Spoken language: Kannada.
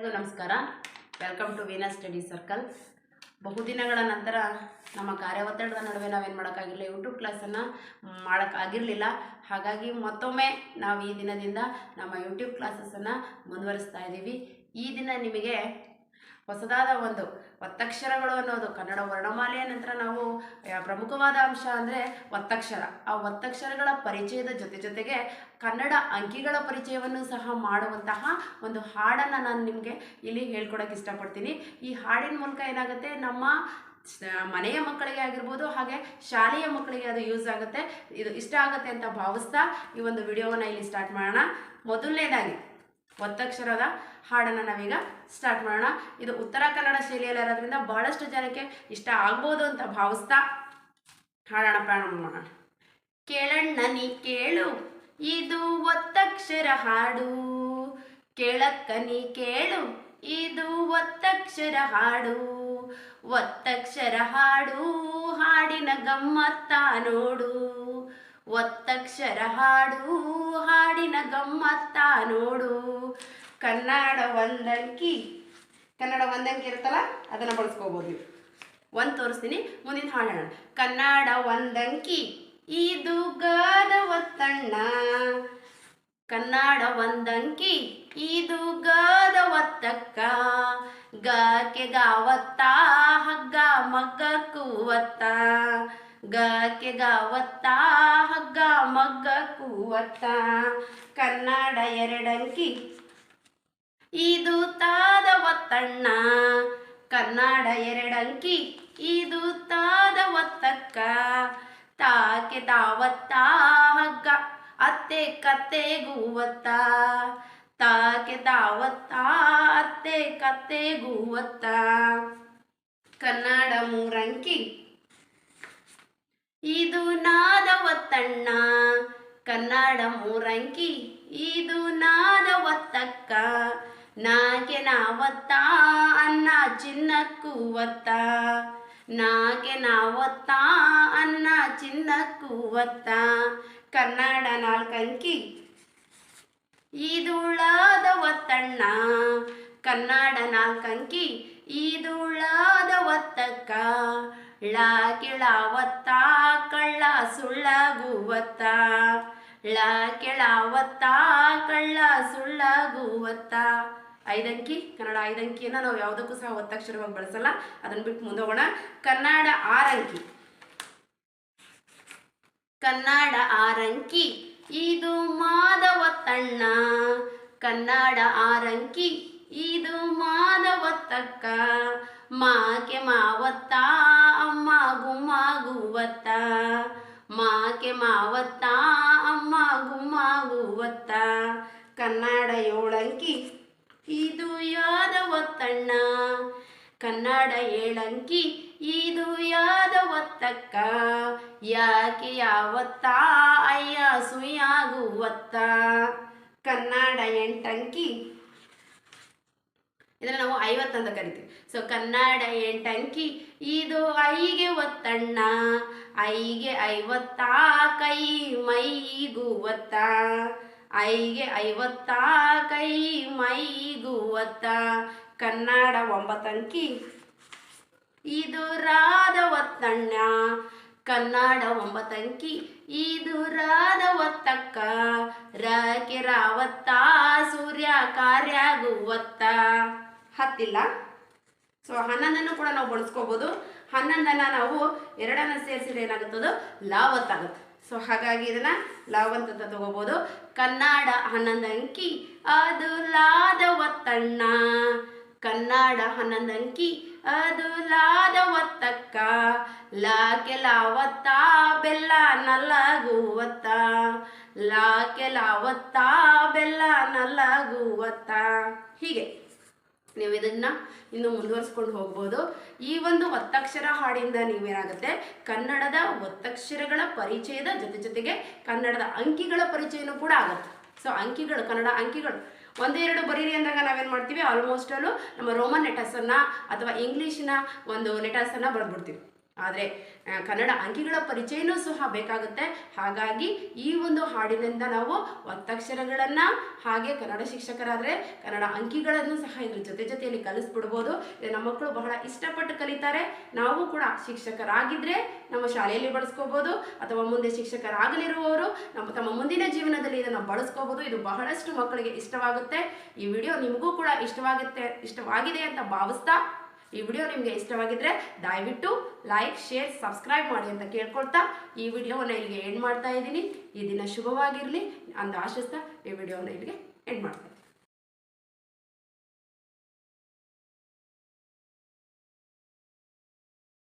ಎಲ್ಲರಿಗೂ ನಮಸ್ಕಾರ. Welcome to Veena study circle ಬಹುದಿನಗಳ ನಂತರ ನಮ್ಮ ಕಾರ್ಯ ಒತ್ತಡದ ನಡುವೆ ನಾವೇನು ಮಾಡೋಕ್ಕಾಗಿಲ್ಲ ಯೂಟ್ಯೂಬ್ ಕ್ಲಾಸನ್ನು ಮಾಡೋಕ್ಕಾಗಿರಲಿಲ್ಲ ಹಾಗಾಗಿ ಮತ್ತೊಮ್ಮೆ ನಾವು ಈ ದಿನದಿಂದ ನಮ್ಮ ಯೂಟ್ಯೂಬ್ ಕ್ಲಾಸಸನ್ನು ಮುಂದುವರಿಸ್ತಾ ಇದ್ದೀವಿ ಈ ದಿನ ನಿಮಗೆ ಹೊಸದಾದ ಒಂದು ಒತ್ತಕ್ಷರಗಳು ಅನ್ನೋದು ಕನ್ನಡ ವರ್ಣಮಾಲೆಯ ನಂತರ ನಾವು ಪ್ರಮುಖವಾದ ಅಂಶ ಅಂದರೆ ಒತ್ತಕ್ಷರ. ಆ ಒತ್ತಕ್ಷರಗಳ ಪರಿಚಯದ ಜೊತೆ ಜೊತೆಗೆ ಕನ್ನಡ ಅಂಕಿಗಳ ಪರಿಚಯವನ್ನು ಸಹ ಮಾಡುವಂತಹ ಒಂದು ಹಾಡನ್ನು ನಾನು ನಿಮಗೆ ಇಲ್ಲಿ ಹೇಳ್ಕೊಡೋಕೆ ಇಷ್ಟಪಡ್ತೀನಿ. ಈ ಹಾಡಿನ ಮೂಲಕ ಏನಾಗುತ್ತೆ, ನಮ್ಮ ಮನೆಯ ಮಕ್ಕಳಿಗೆ ಆಗಿರ್ಬೋದು, ಹಾಗೆ ಶಾಲೆಯ ಮಕ್ಕಳಿಗೆ ಅದು ಯೂಸ್ ಆಗುತ್ತೆ. ಇದು ಇಷ್ಟ ಆಗುತ್ತೆ ಅಂತ ಭಾವಿಸ್ತಾ ಈ ಒಂದು ವಿಡಿಯೋವನ್ನು ಇಲ್ಲಿ ಸ್ಟಾರ್ಟ್ ಮಾಡೋಣ. ಮೊದಲನೇದಾಗಿ ಒತ್ತಕ್ಷರದ ಹಾಡನ್ನು ನಾವೀಗ ಸ್ಟಾರ್ಟ್ ಮಾಡೋಣ. ಇದು ಉತ್ತರ ಕನ್ನಡ ಶೈಲಿಯಲ್ಲಿ ಇರೋದ್ರಿಂದ ಬಹಳಷ್ಟು ಜನಕ್ಕೆ ಇಷ್ಟ ಆಗ್ಬೋದು ಅಂತ ಭಾವಿಸ್ತಾ ಹಾಡೋಣ ಪ್ರಾರಂಭ ಮಾಡೋಣ. ಕೇಳಣ್ಣ, ನೀ ಕೇಳು. ಇದು ಒತ್ತಕ್ಷರ ಹಾಡು. ಕೇಳಕ್ಕ, ನೀ ಕೇಳು. ಇದು ಒತ್ತಕ್ಷರ ಹಾಡು. ಒತ್ತಕ್ಷರ ಹಾಡು, ಹಾಡಿನ ಗಮ್ಮತ್ತ ನೋಡು. ಒತ್ತಕ್ಷರ ಹಾಡು ಹಾಡಿನ ಗಮ್ಮತ್ತ ನೋಡು. ಕನ್ನಡ ಒಂದಂಕಿ ಕನ್ನಡ ಒಂದಂಕಿ ಇರುತ್ತಲ್ಲ, ಅದನ್ನು ಬಳಸ್ಕೋಬೋದು ನೀವು. ಒಂದು ತೋರಿಸ್ತೀನಿ, ಮುಂದಿನ ಹಾಡೋಣ ಕನ್ನಡ ಒಂದಂಕಿ, ಇದು ಗಾದ ಒತ್ತಣ್ಣ. ಕನ್ನಡ ಒಂದಂಕಿ, ಇದು ಗಾದ ಒತ್ತಕ್ಕ. ಗಾಕೆ ಗಾವತ್ತ, ಹಗ್ಗ ಮಗ್ಗ ಕೂವತ್ತ. ಗಾಕೆ ಗಾವತ್ತ, ಹಗ್ಗ ಮಗ್ಗ ಕೂವತ್ತ ಕನ್ನಡ ಎರಡಂಕಿ. ಇದು ತಾದ ಒತ್ತಣ್ಣ. ಕನ್ನಡ ಎರಡಂಕಿ. ಇದು ತಾದ ಒತ್ತಕ್ಕ. ತಾಕೆ ತಾವತ್ತ, ಹಗ್ಗ ಅತ್ತೆ ಕತ್ತೆಗೂವತ್ತ ತಾಕೆ ತಾವತ್ತ, ಅತ್ತೆ ಕತ್ತೆಗೂವತ್ತ ಕನ್ನಡ ಮೂರಂಕಿ. ಇದು ನಾದ ಒತ್ತಣ್ಣ ಕನ್ನಡ ಮೂರಂಕಿ. ಇದು ನಾದ ಒತ್ತಕ್ಕ ನಾಗೆ ನಾವತ್ತ ಅನ್ನ ಚಿನ್ನಕ್ಕೂ ಒತ್ತ ನಾಗೆ ನಾವತ್ತ ಅನ್ನ ಚಿನ್ನಕ್ಕೂ ಒತ್ತ ಕನ್ನಡ ನಾಲ್ಕಂಕಿ. ಈದುಳಾದ ಒತ್ತಣ್ಣ ಕನ್ನಡ ನಾಲ್ಕಂಕಿ. ಈದುಳಾದ ಒತ್ತಕ್ಕ ಳ ಕೆಳವತ್ತ ಕಳ್ಳ ಸುಳ್ಳಗುವತ್ತ. ಳ ಕೆಳವತ್ತ ಕಳ್ಳ ಸುಳ್ಳಗುವತ್ತ. ಐದಂಕಿ, ಕನ್ನಡ ಐದಂಕಿಯನ್ನ ನಾವು ಯಾವುದಕ್ಕೂ ಸಹ ಒತ್ತಕ್ಷರವಾಗಿ ಬಳಸಲ್ಲ. ಅದನ್ನ ಬಿಟ್ಟು ಮುಂದೆ ಹೋಗೋಣ ಕನ್ನಡ ಆರಂಕಿ. ಕನ್ನಡ ಆರಂಕಿ, ಇದು ಮಾದವತ್ತಣ್ಣ ಕನ್ನಡ ಆರಂಕಿ, ಇದು ಮಾಕೆ ಮಾವತ್ತ, ಅಮ್ಮ ಗುಮ್ಮಗುವತ್ತ ಮಾಕೆ ಮಾವತ್ತ, ಅಮ್ಮ ಗುಮ್ಮಗುವತ್ತ ಕನ್ನಡ ಏಳಂಕಿ ಇದು ಯಾದವತ್ತಣ್ಣ ಕನ್ನಡ ಏಳಂಕಿ, ಇದು ಯಾದವತ್ತಕ್ಕ ಯಾಕೆ ಯಾವತ್ತ, ಅಯ್ಯ ಸುಯಾಗುವತ್ತ. ಕನ್ನಡ ಎಂಟಂಕಿ ಇದನ್ನು ನಾವು ಐವತ್ತು ಅಂತ ಕರಿತೀವಿ. ಸೊ ಕನ್ನಡ ಎಂಟಂಕಿ, ಇದು ಐಗೆ ಒತ್ತಣ್ಣ, ಐಗೆ ಐವತ್ತ ಕೈ ಮೈಗೂವತ್ತ, ಐಗೆ ಐವತ್ತ ಕೈ ಮೈಗೂವತ್ತ. ಕನ್ನಡ ಒಂಬತ್ತಂಕಿ, ಇದು ರಾಧ ಒತ್ತಣ್ಣ. ಕನ್ನಡ ಒಂಬತ್ತಂಕಿ, ಇದು ರಾಧ ಒತ್ತಕ್ಕ. ರಕೆ ರಾವತ್ತ, ಸೂರ್ಯ ಕಾರ್ಯಾಗುವತ್ತ. ಹತ್ತಿಲ್ಲ. ಸೊ ಹನ್ನೊಂದನ್ನು ಕೂಡ ನಾವು ಬಳಸ್ಕೋಬೋದು. ಹನ್ನೊಂದನ್ನು ನಾವು ಎರಡನ್ನು ಸೇರಿಸಿದ್ರೆ ಏನಾಗುತ್ತದು? ಲಾವತ್ತಾಗುತ್ತೆ. ಸೊ ಹಾಗಾಗಿ ಇದನ್ನ ಲಾವಂತ ಅಂತ ತಗೋಬಹುದು ಕನ್ನಡ ಹನ್ನೊಂದು ಅಂಕಿ, ಅದು ಲಾದ ಒತ್ತಣ್ಣ ಕನ್ನಡ ಹನ್ನೊಂದು ಅಂಕಿ, ಅದು ಲಾದ ಒತ್ತಕ್ಕ ಲಾವತ್ತ, ಬೆಲ್ಲ ನಲ್ಲಗುವತ್ತ. ಲಾವತ್ತ, ಬೆಲ್ಲ ನಲ್ಲಗುವತ್ತ. ಹೀಗೆ. ನೀವು ಇದನ್ನ ಇನ್ನು ಮುಂದುವರಿಸ್ಕೊಂಡು ಹೋಗ್ಬೋದು. ಈ ಒಂದು ಒತ್ತಕ್ಷರ ಹಾಡಿಂದ ನೀವೇನಾಗುತ್ತೆ? ಕನ್ನಡದ ಒತ್ತಕ್ಷರಗಳ ಪರಿಚಯದ ಜೊತೆ ಜೊತೆಗೆ ಕನ್ನಡದ ಅಂಕಿಗಳ ಪರಿಚಯನೂ ಕೂಡ ಆಗುತ್ತೆ. ಸೊ ಅಂಕಿಗಳು, ಕನ್ನಡ ಅಂಕಿಗಳು. ಒಂದೆರಡು ಬರೀರಿ ಅಂದಾಗ ನಾವೇನು ಮಾಡ್ತೀವಿ? ಆಲ್ಮೋಸ್ಟ್ ಅಲ್ಲೂ ನಮ್ಮ ರೋಮನ್ ಲೆಟರ್ಸನ್ನು ಅಥವಾ ಇಂಗ್ಲೀಷಿನ ಒಂದು ಲೆಟರ್ಸನ್ನು ಬರೆದ್ಬಿಡ್ತೀವಿ. ಆದರೆ ಕನ್ನಡ ಅಂಕಿಗಳ ಪರಿಚಯನೂ ಸಹ ಬೇಕಾಗುತ್ತೆ. ಹಾಗಾಗಿ ಈ ಒಂದು ಹಾಡಿನಿಂದ ನಾವು ಒತ್ತಕ್ಷರಗಳನ್ನು ಹಾಗೆ ಕನ್ನಡ ಶಿಕ್ಷಕರಾದರೆ ಕನ್ನಡ ಅಂಕಿಗಳನ್ನು ಸಹ ಇದ್ರ ಜೊತೆ ಜೊತೆಯಲ್ಲಿ ಕಲಿಸ್ಬಿಡ್ಬೋದು. ನಮ್ಮ ಮಕ್ಕಳು ಬಹಳ ಇಷ್ಟಪಟ್ಟು ಕಲಿತಾರೆ. ನಾವು ಕೂಡ ಶಿಕ್ಷಕರಾಗಿದ್ದರೆ ನಮ್ಮ ಶಾಲೆಯಲ್ಲಿ ಬಳಸ್ಕೋಬೋದು, ಅಥವಾ ಮುಂದೆ ಶಿಕ್ಷಕರಾಗಲಿರುವವರು ನಮ್ಮ ತಮ್ಮ ಮುಂದಿನ ಜೀವನದಲ್ಲಿ ಇದನ್ನು ಬಳಸ್ಕೋಬೋದು. ಇದು ಬಹಳಷ್ಟು ಮಕ್ಕಳಿಗೆ ಇಷ್ಟವಾಗುತ್ತೆ. ಈ ವಿಡಿಯೋ ನಿಮಗೂ ಕೂಡ ಇಷ್ಟವಾಗುತ್ತೆ, ಇಷ್ಟವಾಗಿದೆ ಅಂತ ಭಾವಿಸ್ತಾ ಈ ವಿಡಿಯೋ ನಿಮಗೆ ಇಷ್ಟವಾಗಿದ್ರೆ ದಯವಿಟ್ಟು ಲೈಕ್ ಶೇರ್ ಸಬ್ಸ್ಕ್ರೈಬ್ ಮಾಡಿ ಅಂತ ಕೇಳ್ಕೊಳ್ತಾ ಈ ವಿಡಿಯೋವನ್ನು ಇಲ್ಲಿಗೆ ಎಂಡ್ ಮಾಡ್ತಾ ಇದ್ದೀನಿ. ಈ ದಿನ ಶುಭವಾಗಿರಲಿ. ಅಂತ ಆಶಿಸ್ತಾ ಈ ವಿಡಿಯೋನ ಇಲ್ಲಿಗೆ ಎಂಡ್ ಮಾಡ್ತಾ